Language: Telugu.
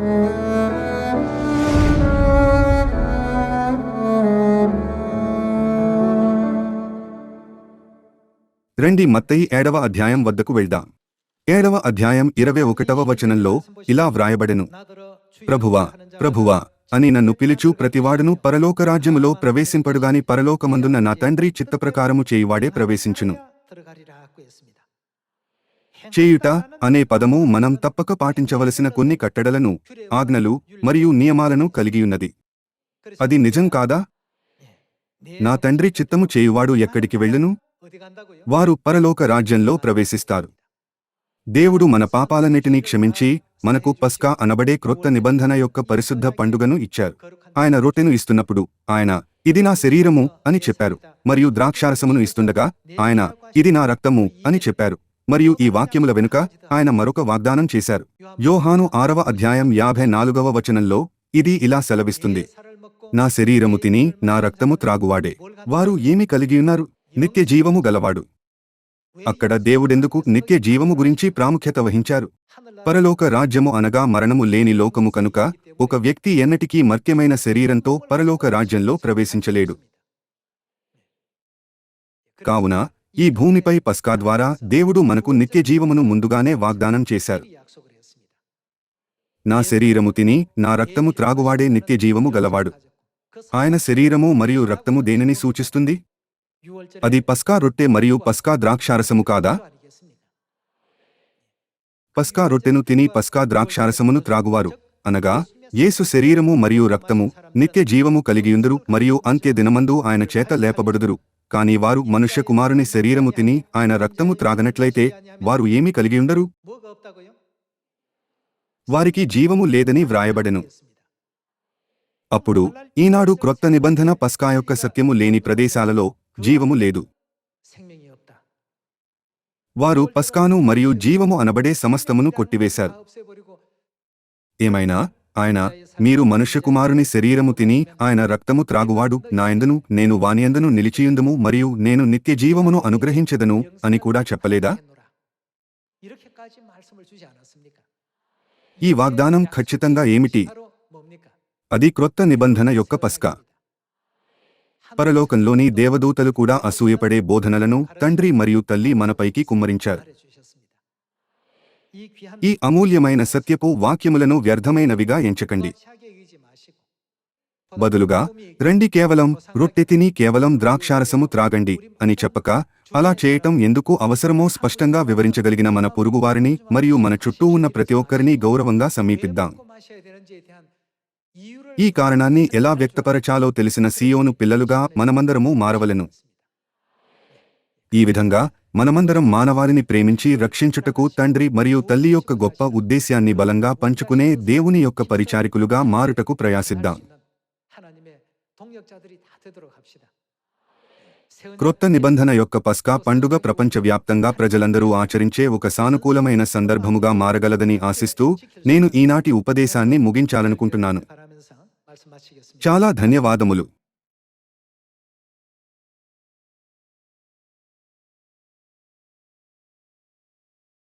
రండి మత్తయి ఏడవ అధ్యాయం వద్దకు వెళ్దాం. ఏడవ అధ్యాయం ఇరవై ఒకటవ వచనంలో ఇలా వ్రాయబడెను. ప్రభువా ప్రభువా అని నన్ను పిలుచు ప్రతివాడును పరలోక రాజ్యములో ప్రవేశింపడుగాని పరలోకమందున్న నా తండ్రి చిత్తప్రకారము చేయువాడే ప్రవేశించును. చేయుట అనే పదము మనం తప్పక పాటించవలసిన కొన్ని కట్టడలను ఆజ్ఞలు మరియు నియమాలను కలిగియున్నది. అది నిజం కాదా? నా తండ్రి చిత్తము చేయువాడు ఎక్కడికి వెళ్ళును? వారు పరలోక రాజ్యంలో ప్రవేశిస్తారు. దేవుడు మన పాపాలన్నిటినీ క్షమించి మనకు పస్కా అనబడే క్రొత్త నిబంధన యొక్క పరిశుద్ధ పండుగను ఇచ్చారు. ఆయన రొట్టెను ఇస్తున్నప్పుడు ఆయన ఇది నా శరీరము అని చెప్పారు. మరియు ద్రాక్షారసమును ఇస్తుండగా ఆయన ఇది నా రక్తము అని చెప్పారు. మరియు ఈ వాక్యముల వెనుక ఆయన మరొక వాగ్దానం చేశారు. యోహాను ఆరవ అధ్యాయం యాభై నాలుగవ వచనంలో ఇది ఇలా సెలవిస్తుంది. నా శరీరము తిని నా రక్తము త్రాగువాడే. వారు ఏమి కలిగి ఉన్నారు? నిత్య జీవము గలవాడు. అక్కడ దేవుడెందుకు నిత్య జీవము గురించి ప్రాముఖ్యత వహించారు. పరలోక రాజ్యము అనగా మరణము లేని లోకము కనుక ఒక వ్యక్తి ఎన్నటికీ మర్త్యమైన శరీరంతో పరలోక రాజ్యంలో ప్రవేశించలేడు. కావున ఈ భూమిపై పస్కా ద్వారా దేవుడు మనకు నిత్య జీవమును ముందుగానే వాగ్దానం చేశారు. నా శరీరము తిని నా రక్తము త్రాగువాడే నిత్య జీవము గలవాడు. ఆయన శరీరము మరియు రక్తము దేనిని సూచిస్తుంది? అది పస్కా రొట్టె మరియు పస్కా ద్రాక్షారసము కాదా? పస్కా రొట్టెను తిని పస్కా ద్రాక్షారసమును త్రాగువారు. అనగా యేసు శరీరము మరియు రక్తము నిత్య జీవము కలిగియుందురు మరియు అంత్య దినమందు ఆయన చేత లేపబడుదురు. కాని వారు మనుష్య కుమారుని శరీరము తిని ఆయన రక్తము త్రాగనట్లయితే వారు ఏమి కలిగి ఉండరు? వారికి జీవము లేదని వ్రాయబడెను. అప్పుడు ఈనాడు క్రొత్త నిబంధన పస్కా యొక్క సత్యము లేని ప్రదేశాలలో జీవము లేదు. వారు పస్కాను మరియు జీవము అనబడే సమస్తమును కొట్టివేశారు. ఏమైనా? ఆయన మీరు మనుష్య కుమారుని శరీరము తిని ఆయన రక్తము త్రాగువాడు నాయందును నేను వానియందును నిలిచియుందుము మరియు నేను నిత్య జీవమును అనుగ్రహించెదను అని కూడా చెప్పలేదా? ఈ వాగ్దానం ఖచ్చితంగా ఏమిటి? అది క్రొత్త నిబంధన యొక్క పస్కా. పరలోకంలోని దేవదూతలు కూడా అసూయపడే బోధనలను తండ్రి మరియు తల్లి మనపైకి కుమ్మరించారు. ఈ అమూల్యమైన సత్యపు వాక్యములను వ్యర్థమైనవిగా ఎంచకండి. బదులుగా రండి కేవలం రొట్టె తిని కేవలం ద్రాక్షారసము త్రాగండి అని చెప్పక అలా చేయటం ఎందుకు అవసరమో స్పష్టంగా వివరించగలిగిన మన పొరుగువారిని మరియు మన చుట్టూ ఉన్న ప్రతి ఒక్కరిని గౌరవంగా సమీపిద్దాం. ఈ కారణాన్ని ఎలా వ్యక్తపరచాలో తెలిసిన సీయోను పిల్లలుగా మనమందరము మారవలెను. ఈ విధంగా మనమందరం మానవారిని ప్రేమించి రక్షించుటకు తండ్రి మరియు తల్లి యొక్క గొప్ప ఉద్దేశ్యాన్ని బలంగా పంచుకునే దేవుని యొక్క పరిచారికులుగా మారుటకు ప్రయాసిద్దాం. క్రొత్త నిబంధన యొక్క పస్కా పండుగ ప్రపంచవ్యాప్తంగా ప్రజలందరూ ఆచరించే ఒక సానుకూలమైన సందర్భముగా మారగలదని ఆశిస్తూ నేను ఈనాటి ఉపదేశాన్ని ముగించాలనుకుంటున్నాను. చాలా ధన్యవాదములు.